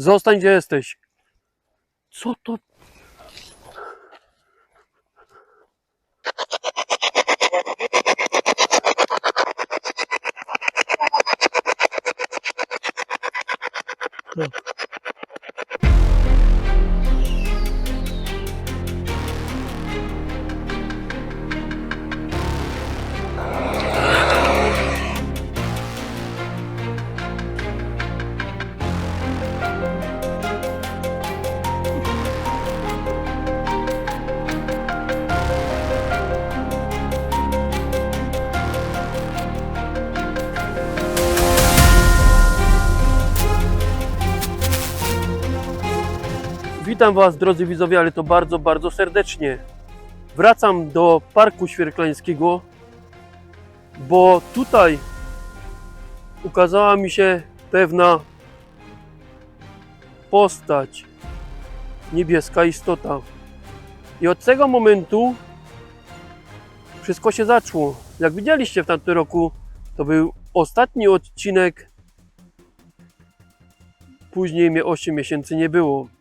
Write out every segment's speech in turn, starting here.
Zostań gdzie jesteś. Co to? Witam Was, drodzy widzowie, ale to bardzo, bardzo serdecznie. Wracam do Parku Świerklańskiego, bo tutaj ukazała mi się pewna postać, niebieska istota. I od tego momentu wszystko się zaczło. Jak widzieliście w tamtym roku, to był ostatni odcinek. Później mnie 8 miesięcy nie było.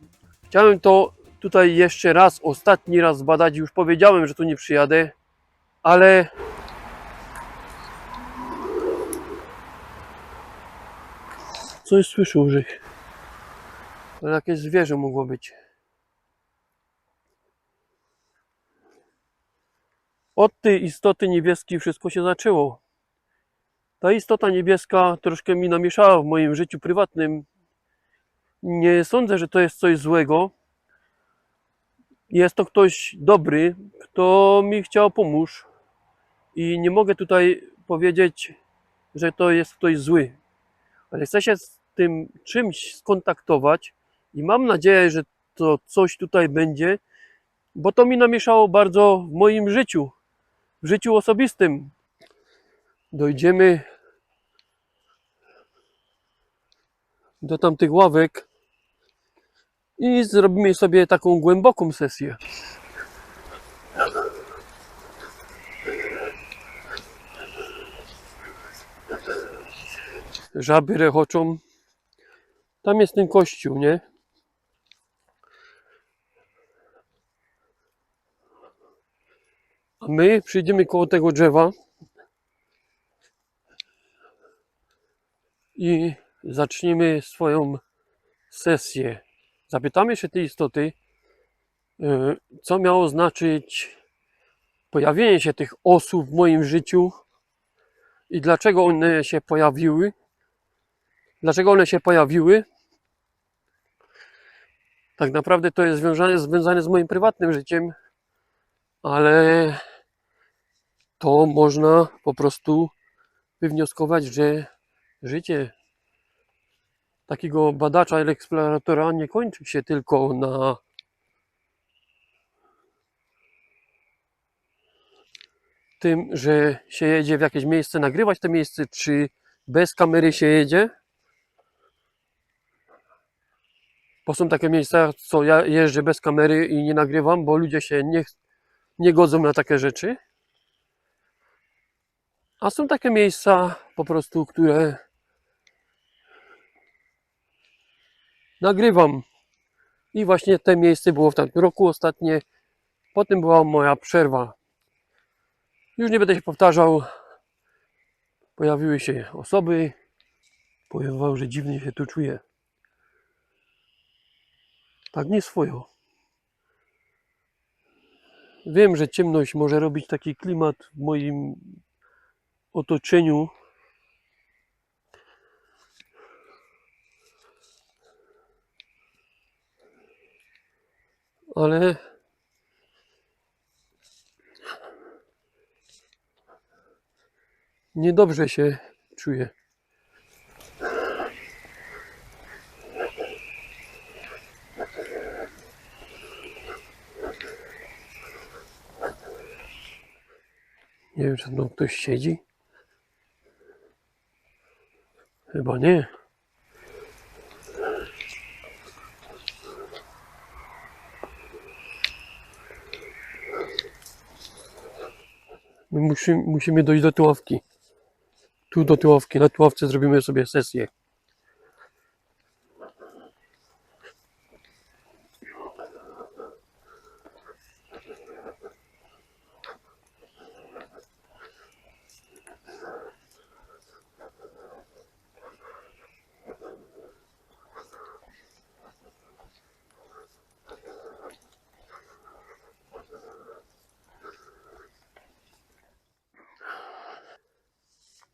Chciałem to tutaj jeszcze raz, ostatni raz zbadać. Już powiedziałem, że tu nie przyjadę, ale coś słyszę, że to jakieś zwierzę mogło być. Od tej istoty niebieskiej wszystko się zaczęło. Ta istota niebieska troszkę mi namieszała w moim życiu prywatnym. Nie sądzę, że to jest coś złego. Jest to ktoś dobry, kto mi chciał pomóc. I nie mogę tutaj powiedzieć, że to jest ktoś zły. Ale chcę się z tym czymś skontaktować i mam nadzieję, że to coś tutaj będzie, bo to mi namieszało bardzo w moim życiu, w życiu osobistym. Dojdziemy do tamtych ławek i zrobimy sobie taką głęboką sesję. Żaby rechoczą. Tam jest ten kościół, nie? A my przyjdziemy koło tego drzewa i zaczniemy swoją sesję. Zapytamy się tej istoty, y, co miało znaczyć pojawienie się tych osób w moim życiu i dlaczego one się pojawiły. Dlaczego one się pojawiły? Tak naprawdę to jest związane, związane z moim prywatnym życiem, ale to można po prostu wywnioskować, że życie takiego badacza i eksploratora nie kończy się tylko na tym, że się jedzie w jakieś miejsce, nagrywać to miejsce, czy bez kamery się jedzie. Bo są takie miejsca, co ja jeżdżę bez kamery i nie nagrywam, bo ludzie się nie, nie godzą na takie rzeczy. A są takie miejsca po prostu, które nagrywam. I właśnie te miejsce było w tamtym roku ostatnie. Potem była moja przerwa. Już nie będę się powtarzał. Pojawiły się osoby. Powiem wam, że dziwnie się tu czuję. Tak nie swojo. Wiem, że ciemność może robić taki klimat w moim otoczeniu. Ale niedobrze się czuję. Nie wiem, czy tam ktoś siedzi. Chyba nie. Musimy, musimy dojść do tuławki. Tu do tuławki. Na tuławce zrobimy sobie sesję.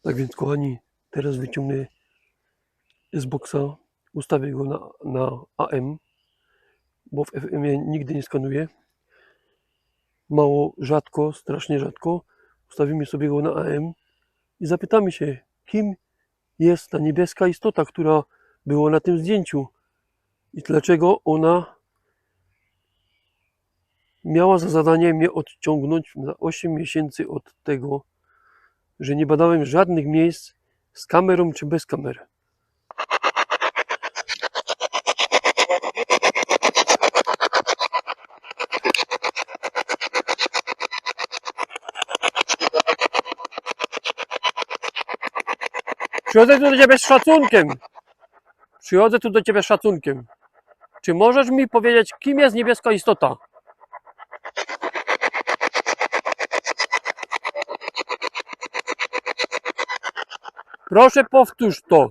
Tak więc, kochani, teraz wyciągnę z boksa, ustawię go na, na AM, bo w FM nigdy nie skanuję. Mało, rzadko, strasznie rzadko. Ustawimy sobie go na AM i zapytamy się, kim jest ta niebieska istota, która była na tym zdjęciu i dlaczego ona miała za zadanie mnie odciągnąć na 8 miesięcy od tego, że nie badałem żadnych miejsc z kamerą czy bez kamery. Przychodzę tu do ciebie z szacunkiem. Przychodzę tu do ciebie z szacunkiem. Czy możesz mi powiedzieć, kim jest niebieska istota? Proszę powtórz to.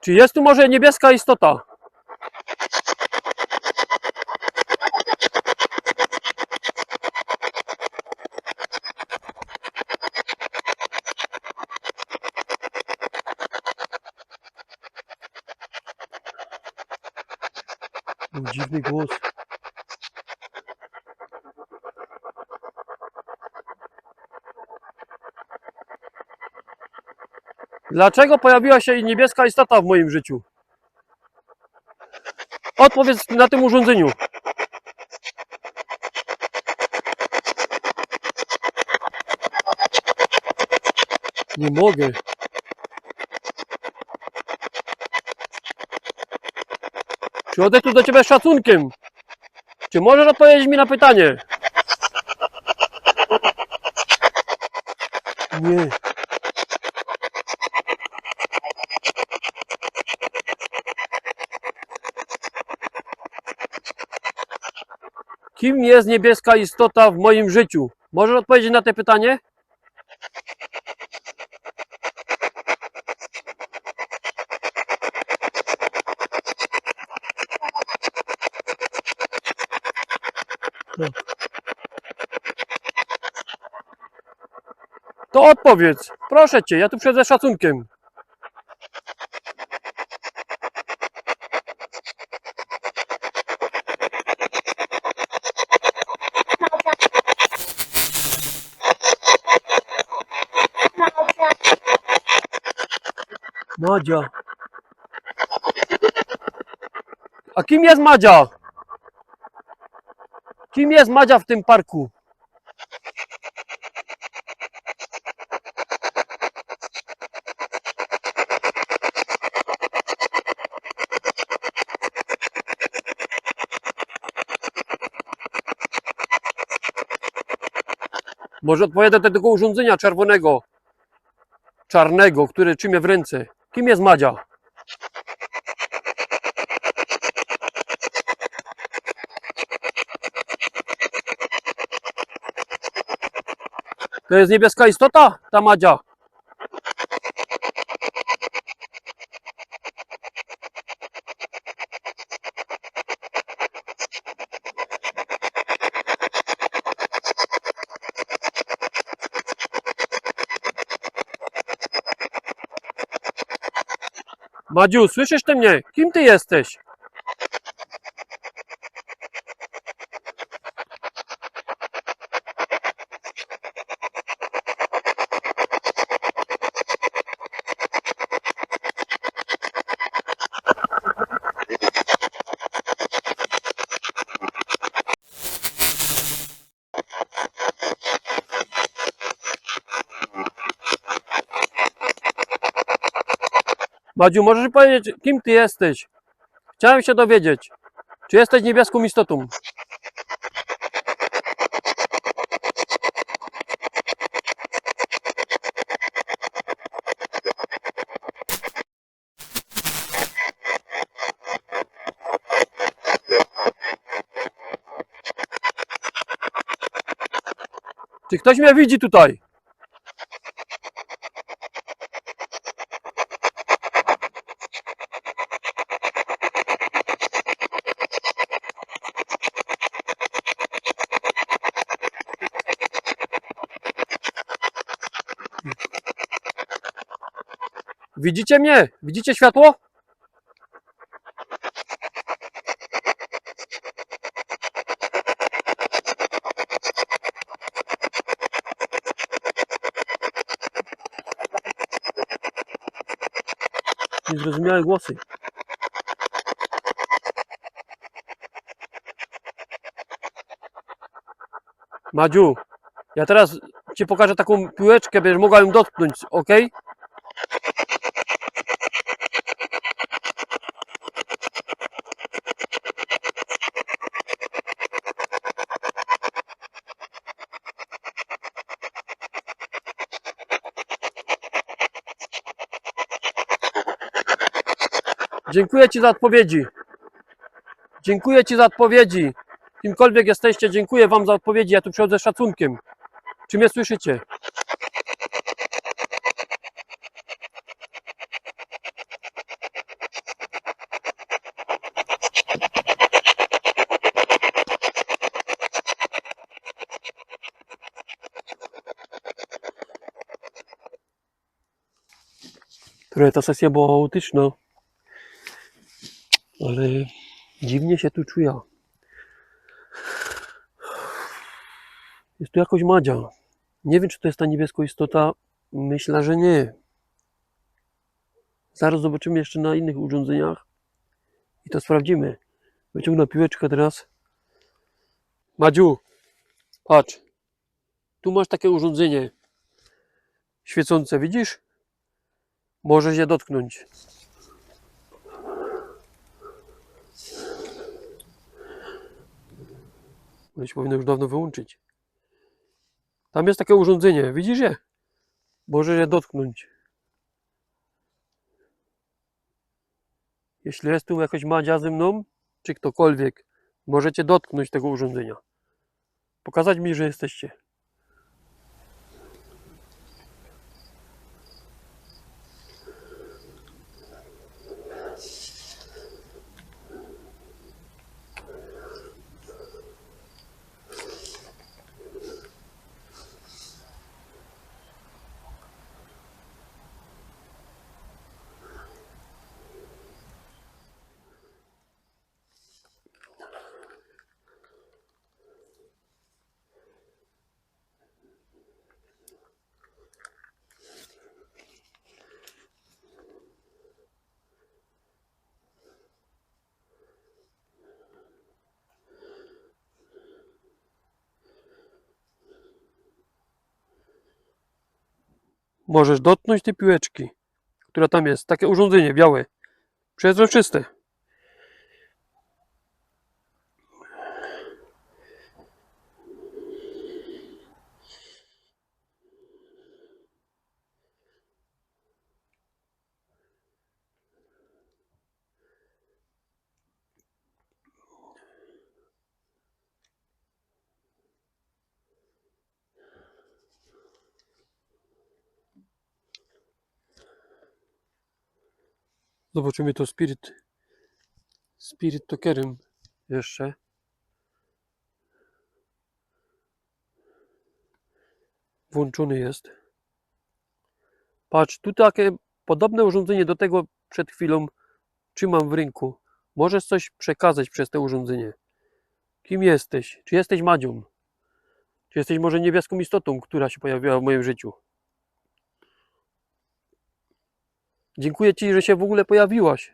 Czy jest tu może niebieska istota? Był dziwny głos. Dlaczego pojawiła się niebieska istota w moim życiu? Odpowiedz na tym urządzeniu. Nie mogę. Przychodzę tu do ciebie z szacunkiem. Czy możesz odpowiedzieć mi na pytanie? Nie. Kim jest niebieska istota w moim życiu? Możesz odpowiedzieć na to pytanie? To odpowiedz. Proszę cię, ja tu z szacunkiem. Madzia. A kim jest Madzia? Kim jest Madzia w tym parku? Może odpowiada do tego urządzenia czerwonego, czarnego, które trzymie w ręce. Kim jest Madzia? To jest niebieska istota, ta Madzia? Madziu, słyszysz ty mnie? Kim ty jesteś? Madziu, możesz mi powiedzieć, kim ty jesteś? Chciałem się dowiedzieć, czy jesteś niebieską istotą? Czy ktoś mnie widzi tutaj? Widzicie mnie? Widzicie światło? Niezrozumiałe głosy. Madziu, ja teraz ci pokażę taką piłeczkę, będziesz mogła ją dotknąć, ok? Dziękuję Ci za odpowiedzi. Dziękuję Ci za odpowiedzi. Kimkolwiek jesteście, dziękuję Wam za odpowiedzi. Ja tu przychodzę z szacunkiem. Czy mnie słyszycie? Trochę ta sesja była chaotyczna, ale dziwnie się tu czuję. Jest tu jakoś Madzia. Nie wiem, czy to jest ta niebieska istota. Myślę, że nie. Zaraz zobaczymy jeszcze na innych urządzeniach i to sprawdzimy. Wyciągnę piłeczkę teraz. Madziu, patrz. Tu masz takie urządzenie świecące, widzisz? Możesz je dotknąć. One się powinno już dawno wyłączyć. Tam jest takie urządzenie, widzisz je? Możesz je dotknąć. Jeśli jest tu jakaś Madzia ze mną, czy ktokolwiek, możecie dotknąć tego urządzenia. Pokazać mi, że jesteście. Możesz dotknąć tej piłeczki, która tam jest. Takie urządzenie białe, przezroczyste. Zobaczymy to Spirit. Spirit Tokerem jeszcze. Włączony jest. Patrz, tu takie podobne urządzenie do tego przed chwilą trzymam w ręku. Możesz coś przekazać przez to urządzenie. Kim jesteś? Czy jesteś Madzią? Czy jesteś może niebieską istotą, która się pojawiła w moim życiu? Dziękuję Ci, że się w ogóle pojawiłaś.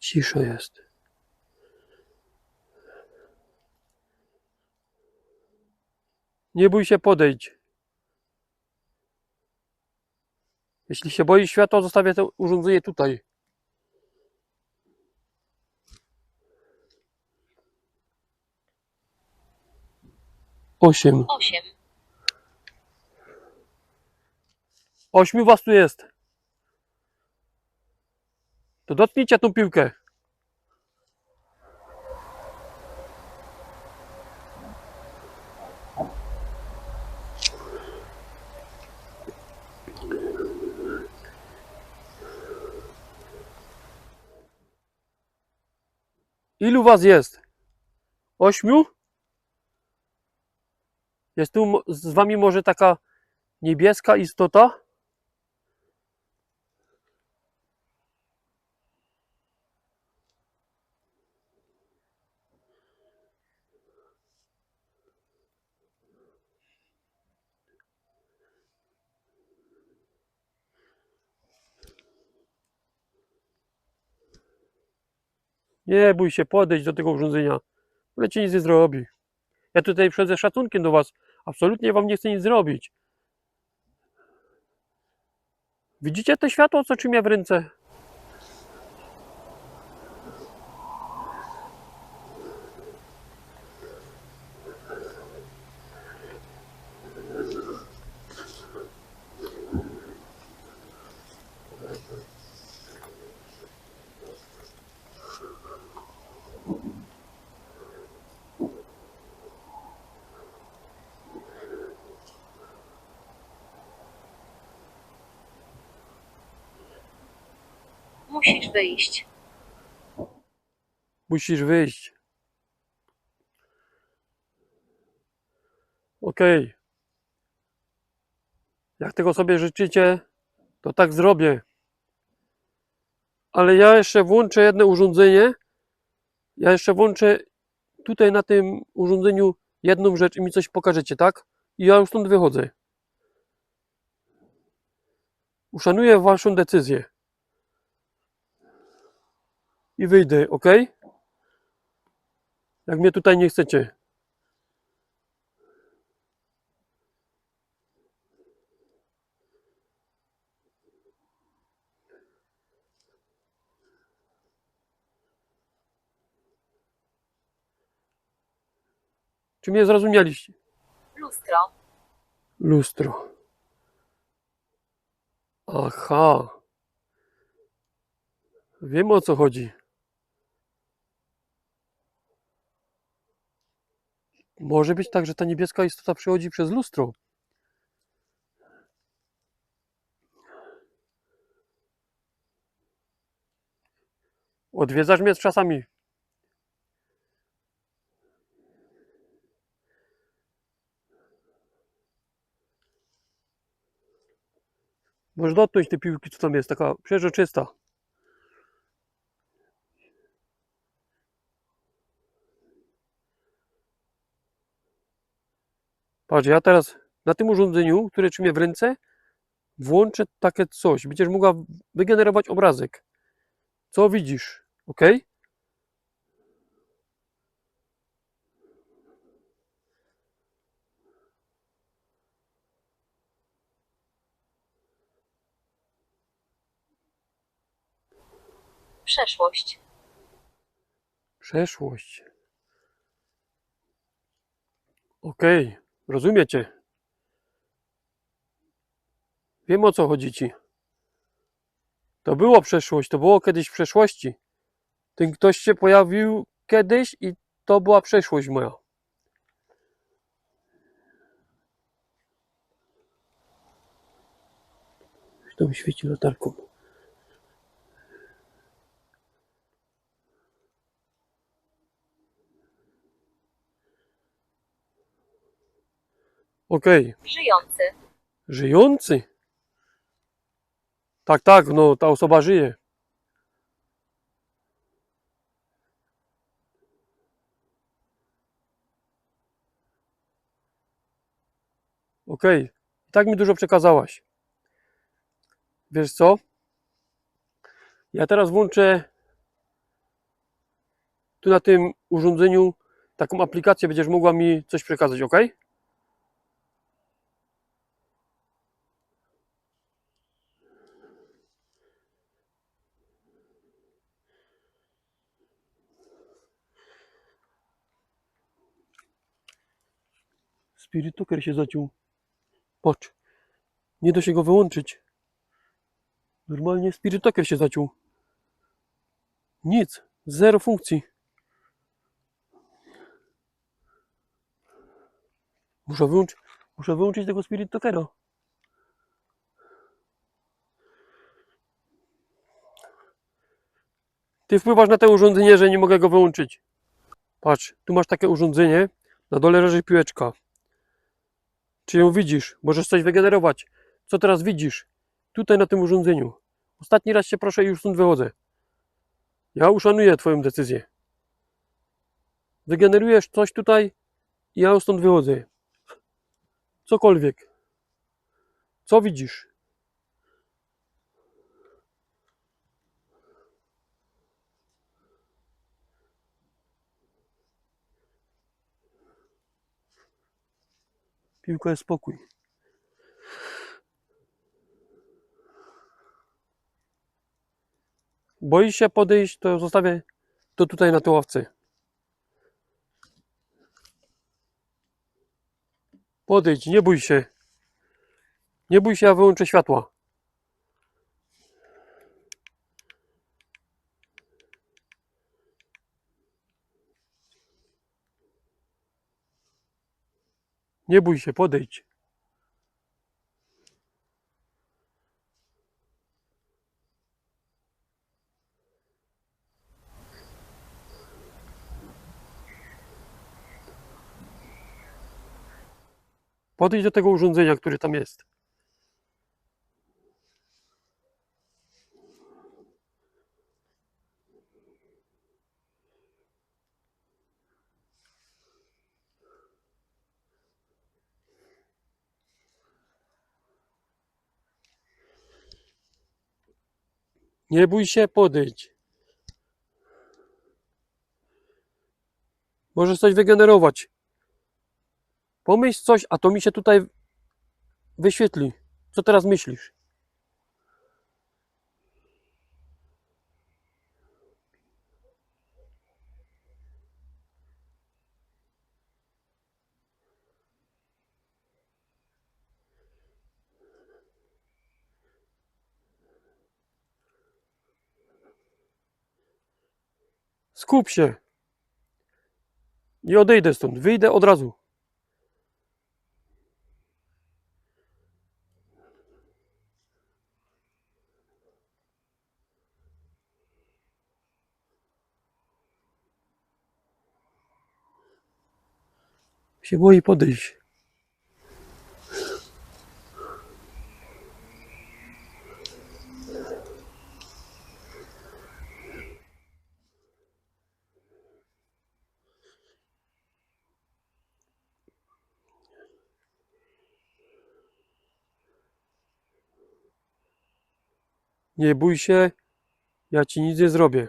Cisza jest. Nie bój się podejść. Jeśli się boisz światła, zostawię to urządzenie tutaj. Osiem. osiem, Ośmiu was tu jest. To dotknijcie tą piłkę. Ilu was jest? Ośmiu? Jest tu z wami może taka niebieska istota? Nie bój się podejść do tego urządzenia. Ale ci nic nie zrobi. Ja tutaj przychodzę szacunkiem do was. Absolutnie wam nie chcę nic zrobić. Widzicie te światło, co trzymia w ręce? Musisz wyjść. Musisz wyjść. Okej. Jak tego sobie życzycie, to tak zrobię. Ale ja jeszcze włączę jedno urządzenie. Ja jeszcze włączę tutaj na tym urządzeniu jedną rzecz i mi coś pokażecie, tak? I ja już stąd wychodzę. Uszanuję waszą decyzję. I wyjdę, ok? Jak mnie tutaj nie chcecie. Czy mnie zrozumieliście? Lustro. Lustro. Aha. Wiem o co chodzi. Może być tak, że ta niebieska istota przychodzi przez lustro. Odwiedzasz mnie czasami. Możesz dotknąć tej piłki, co tam jest, taka przeźroczysta. Patrz, ja teraz na tym urządzeniu, które trzymię w ręce, włączę takie coś. Będziesz mogła wygenerować obrazek. Co widzisz? Ok? Przeszłość. Przeszłość. Ok, rozumiecie. Wiem o co chodzi ci. To było przeszłość, to było kiedyś w przeszłości. Ten ktoś się pojawił kiedyś i to była przeszłość moja. To mi świeci latarką. Okej, Żyjący. żyjący. Tak, tak, no ta osoba żyje. Okej, i tak mi dużo przekazałaś. Wiesz co? Ja teraz włączę tu na tym urządzeniu taką aplikację, będziesz mogła mi coś przekazać, ok? Spirit Talker się zaciął. Patrz. Nie da się go wyłączyć. Normalnie Spirit Talker się zaciął. Nic. Zero funkcji. Muszę wyłączyć, muszę wyłączyć tego Spirit Talkera. Ty wpływasz na to urządzenie, że nie mogę go wyłączyć. Patrz, tu masz takie urządzenie, na dole leży piłeczka. Czy ją widzisz? Możesz coś wygenerować. Co teraz widzisz? Tutaj na tym urządzeniu. Ostatni raz się proszę i już stąd wychodzę. Ja uszanuję Twoją decyzję. Wygenerujesz coś tutaj i ja stąd wychodzę. Cokolwiek. Co widzisz? Piłka jest spokój. Boisz się podejść, to zostawię to tutaj na tej ławce. Podejdź, nie bój się. Nie bój się, ja wyłączę światła. Nie bój się, podejdź. Podejdź do tego urządzenia, które tam jest. Nie bój się, podejdź. Możesz coś wygenerować. Pomyśl coś, a to mi się tutaj wyświetli. Co teraz myślisz? Skup się. Nie odejdę stąd. Wyjdę od razu. się boi podejść. Nie bój się, ja ci nic nie zrobię.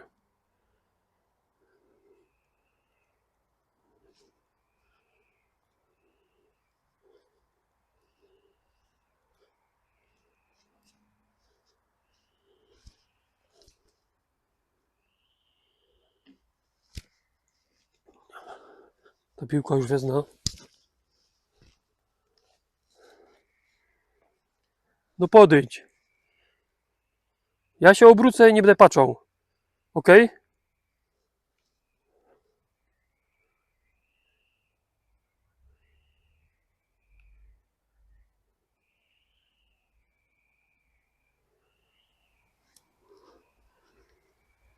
Ta piłka już wezna. No podejdź. Ja się obrócę i nie będę patrzał. Ok?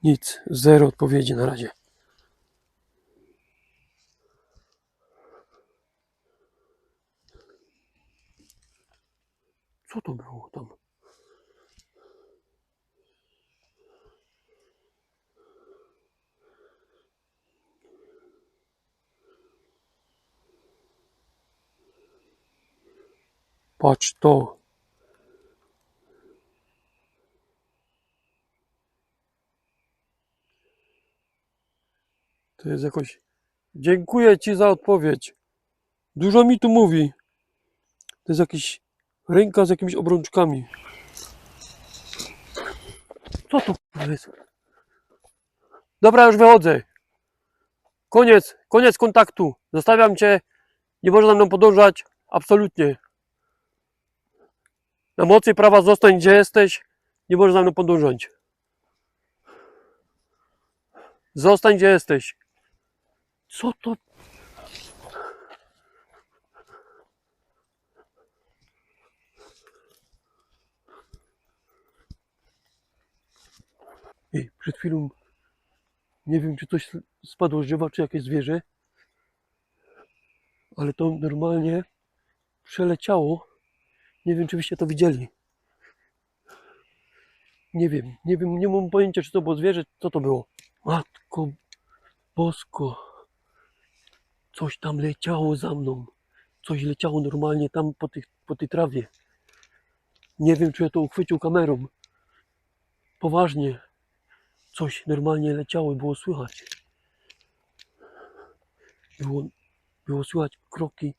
Nic, zero odpowiedzi na razie. Co to było tam? Patrz to. To jest jakoś. Dziękuję Ci za odpowiedź. Dużo mi tu mówi. To jest jakiś ręka z jakimiś obrączkami. Co kurwa jest? Dobra, już wychodzę. Koniec, koniec kontaktu. Zostawiam Cię. Nie można mną podążać. Absolutnie. Na mocy prawa zostań gdzie jesteś. Nie możesz za mną podążać. Zostań gdzie jesteś. Co to? Ej, przed chwilą Nie wiem, czy coś spadło z drzewa, czy jakieś zwierzę. Ale to normalnie przeleciało. Nie wiem, czy byście to widzieli. Nie wiem, nie wiem, nie mam pojęcia, czy to było zwierzę, co to było. Matko Bosko. Coś tam leciało za mną. Coś leciało normalnie tam po, tych, po tej trawie. Nie wiem, czy ja to uchwycił kamerą. Poważnie. Coś normalnie leciało i było słychać. Było, było słychać kroki.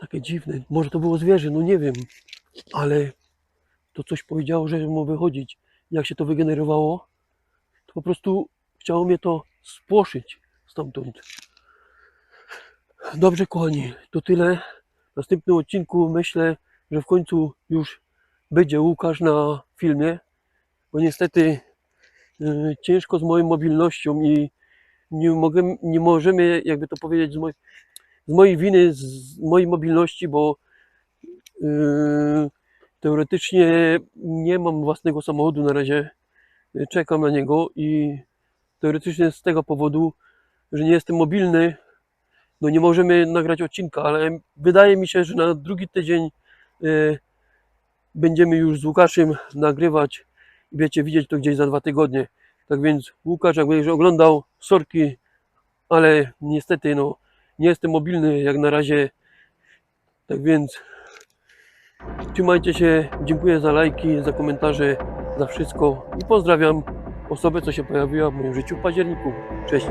Takie dziwne. Może to było zwierzę, no nie wiem. Ale to coś powiedziało, że mu wychodzić. Jak się to wygenerowało, to po prostu chciało mnie to spłoszyć stamtąd. Dobrze, kochani, to tyle. W następnym odcinku myślę, że w końcu już będzie Łukasz na filmie, bo niestety y, ciężko z moją mobilnością i nie, mogę, nie możemy, jakby to powiedzieć, z, moj, z mojej winy, z mojej mobilności, bo y, teoretycznie nie mam własnego samochodu na razie. Czekam na niego i teoretycznie z tego powodu, że nie jestem mobilny, no nie możemy nagrać odcinka, ale wydaje mi się, że na drugi tydzień y, będziemy już z Łukaszem nagrywać i wiecie, widzieć to gdzieś za dwa tygodnie. Tak więc Łukasz, jak będziesz oglądał, sorki, ale niestety no, nie jestem mobilny jak na razie. Tak więc trzymajcie się, dziękuję za lajki, za komentarze, za wszystko i pozdrawiam osobę, co się pojawiła w moim życiu w październiku. Cześć!